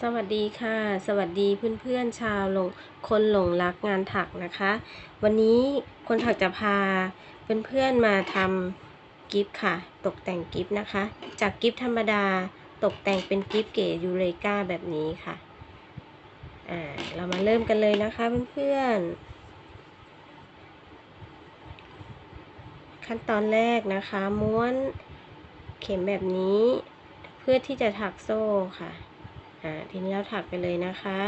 สวัสดีค่ะ สวัสดีเพื่อนๆชาวหลงคนหลงรักงานถักนะคะ วันนี้คนถักจะพาเพื่อนๆมาทำกิฟต์ค่ะ ตกแต่งกิฟต์นะคะ จากกิฟต์ธรรมดาตกแต่งเป็นกิฟต์เก๋ยูเรกาแบบนี้ค่ะอ่าเรามาเริ่มกันเลยนะคะเพื่อนๆขั้นตอนแรกนะคะ ม้วนเข็มแบบนี้ เพื่อที่จะถักโซ่ค่ะ อ่าทีนี้เราถักไปเลยนะคะ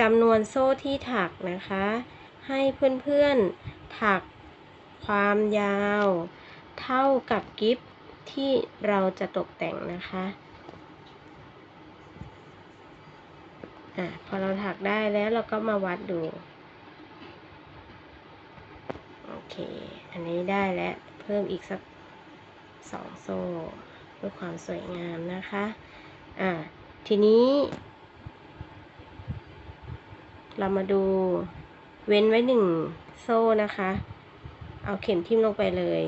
จำนวนโซ่ที่ถักนะคะ ให้เพื่อนๆถักความยาว เท่ากับกิฟที่เราจะตกแต่งนะคะอ่าพอเราถักได้แล้วเราก็มาวัดดู โอเค อันนี้ได้แล้ว เพิ่มอีกสักสองโซ่เพื่อความสวยงามนะคะ อ่า ทีนี้ เรามาดูเว้นไว้หนึ่งโซ่นะคะ เอาเข็มทิ่มลงไปเลย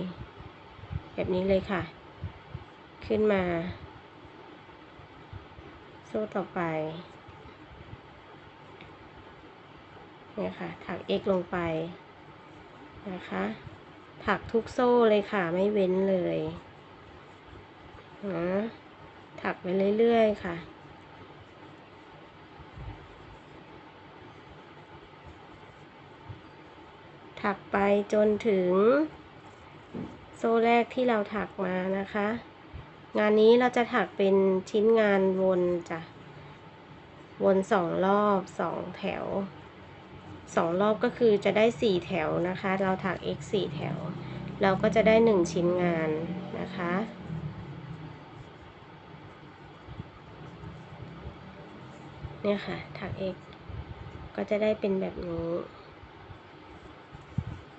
แบบนี้เลยค่ะ ขึ้นมา โซ่ต่อไปเนี่ยค่ะ ถัก x ลงไปนะคะ ถักทุกโซ่เลยค่ะ ไม่เว้นเลยนะ ถักไปเรื่อยๆค่ะ ถักไปจนถึง โซ่แรกที่เราถักมานะคะ งานนี้เราจะถักเป็นชิ้นงานวนจ้ะ วนสองรอบสองแถวสองรอบก็คือจะได้สี่แถวนะคะ เราถัก x สี่แถว เราก็จะได้หนึ่งชิ้นงานนะคะ เนี่ยค่ะ ถัก x ก็จะได้เป็นแบบนี้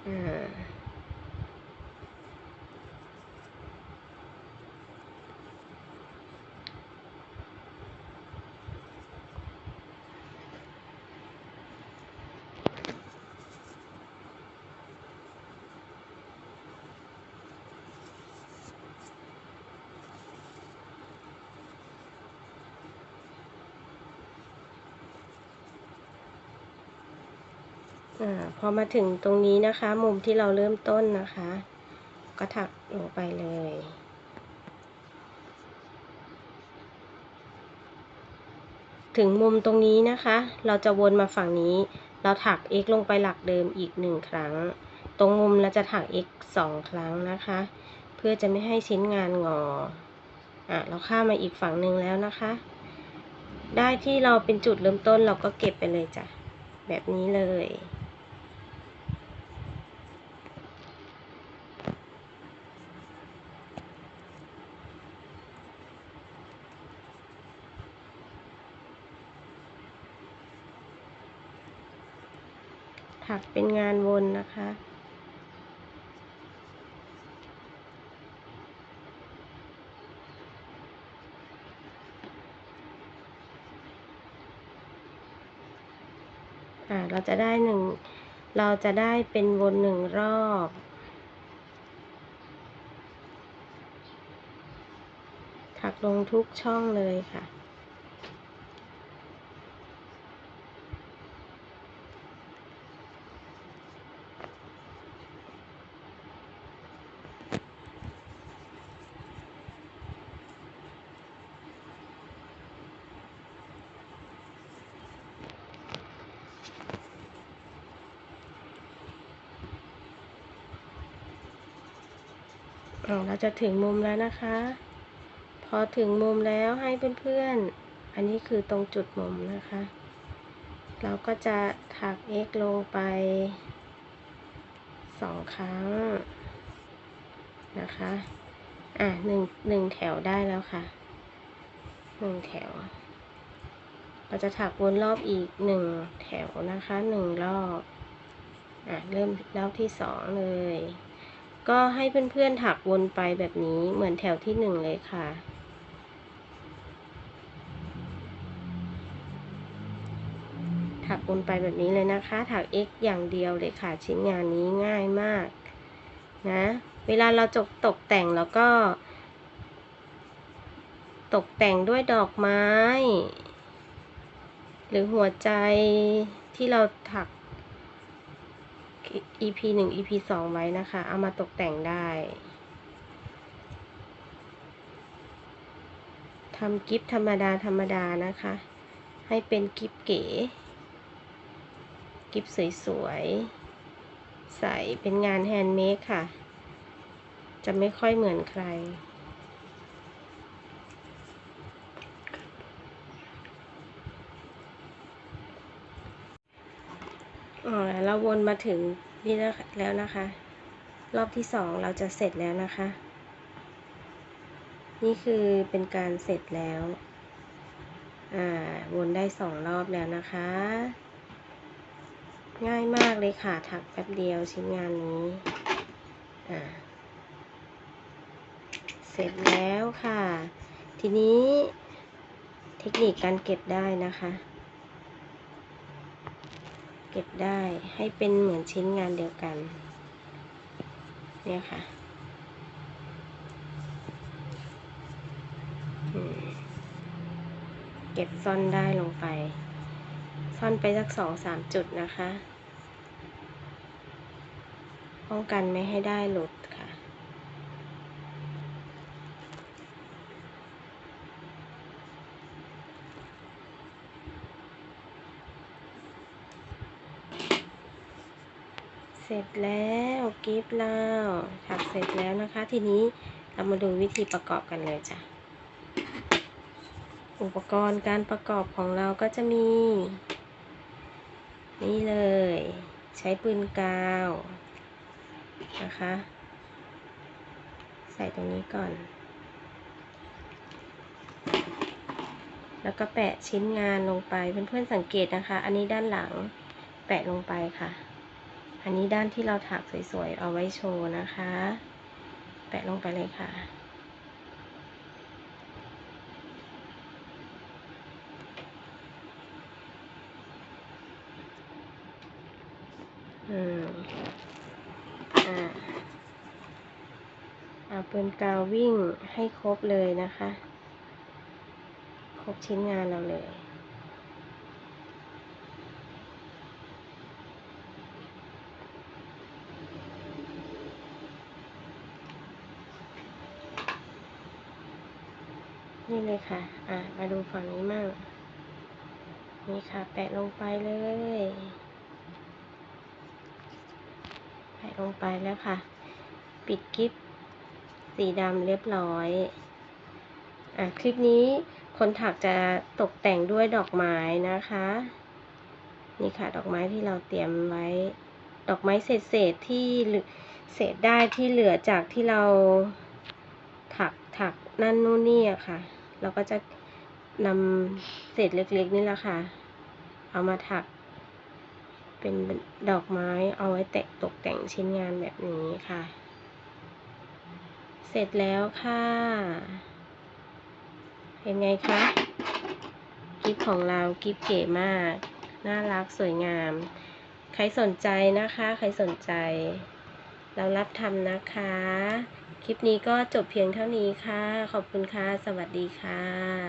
อ่า อ่าพอมาถึงตรงนี้นะคะ มุมที่เราเริ่มต้นนะคะ ก็ถักลงไปเลย ถึงมุมตรงนี้นะคะ เราจะวนมาฝั่งนี้ เราถัก x ลงไปหลักเดิมอีกหนึ่งครั้ง ตรงมุมเราจะถัก x สองครั้งนะคะ เพื่อจะไม่ให้ชิ้นงานงออะเราข้ามมาอีกฝั่งหนึ่งแล้วนะคะ ได้ที่เราเป็นจุดเริ่มต้นเราก็เก็บไปเลยจ้ะแบบนี้เลย ถักเป็นงานวนนะคะ อ่า เราจะได้หนึ่ง เราจะได้เป็นวนหนึ่งรอบถักลงทุกช่องเลยค่ะ เราจะถึงมุมแล้วนะคะ พอถึงมุมแล้วให้เพื่อนๆ อันนี้คือตรงจุดมุมนะคะ เราก็จะถัก x ลงไปสองครั้งนะคะ อะหนึ่งหนึ่งแถวได้แล้วค่ะหนึ่งแถว เราจะถักวนรอบอีกหนึ่งแถวนะคะหนึ่งรอบ อะเริ่มรอบที่สองเลย ก็ให้เพื่อนๆถักวนไปแบบนี้เหมือนแถวที่หนึ่งเลยค่ะ ถักวนไปแบบนี้เลยนะคะ ถัก x อย่างเดียวเลยค่ะ ชิ้นงานนี้ง่ายมากนะ เวลาเราจบตกแต่งแล้วก็ ตกแต่งด้วยดอกไม้ หรือหัวใจที่เราถัก EP หนึ่ง EP สองไว้นะคะ เอามาตกแต่งได้ทำกิฟธรรมดาธรรมดานะคะ ให้เป็นกิฟเก๋กิฟสวยๆ ใส่เป็นงานแฮนด์เมดค่ะ จะไม่ค่อยเหมือนใคร เราวนมาถึงนี่แล้วนะคะ รอบที่สองเราจะเสร็จแล้วนะคะ นี่คือเป็นการเสร็จแล้วอ่าวนได้สองรอบแล้วนะคะ ง่ายมากเลยค่ะถักแป๊บเดียวชิ้นงานนี้อ่าเสร็จแล้วค่ะ ทีนี้เทคนิคการเก็บได้นะคะ เก็บได้ให้เป็นเหมือนชิ้นงานเดียวกัน เนี่ยค่ะเก็บซ่อนได้ลงไป ซ่อนไปสักสองสามจุดนะคะ ป้องกันไม่ให้ได้หลุดค่ะ เสร็จแล้วกิฟต์เราถักเสร็จแล้วนะคะ ทีนี้เรามาดูวิธีประกอบกันเลยจ้ะ อุปกรณ์การประกอบของเราก็จะมี นี่เลย ใช้ปืนกาวนะคะ ใส่ตรงนี้ก่อน แล้วก็แปะชิ้นงานลงไปเพื่อนๆสังเกตนะคะ อันนี้ด้านหลังแปะลงไปค่ะ อันนี้ด้านที่เราถักสวยๆ เอาไว้โชว์นะคะ แปะลงไปเลยค่ะ อืม อ่าเอาปืนกาววิ่งให้ครบเลยนะคะ ครบชิ้นงานเราเลย นี่เลยค่ะ อะ มาดูฝั่งนี้มั่ง นี่ค่ะ แปะลงไปเลย แปะลงไปแล้วค่ะ ปิดกิ๊บสีดำเรียบร้อย อะ คลิปนี้คนถักจะตกแต่งด้วยดอกไม้นะคะ นี่ค่ะ ดอกไม้ที่เราเตรียมไว้ ดอกไม้เศษๆที่เศษได้ที่เหลือจากที่เราถักถักนั่นนู่นนี่อะค่ะ เราก็จะนำเศษเล็กๆนี่แหละค่ะ เอามาถัก เป็นดอกไม้เอาไว้แตะตกแต่งชิ้นงานแบบนี้ค่ะ เสร็จแล้วค่ะ เป็นไงคะกิฟของเรากิฟเก๋มาก น่ารักสวยงาม ใครสนใจนะคะ ใครสนใจ เรารับทำนะคะ คลิปนี้ก็จบเพียงเท่านี้ค่ะ ขอบคุณค่ะ สวัสดีค่ะ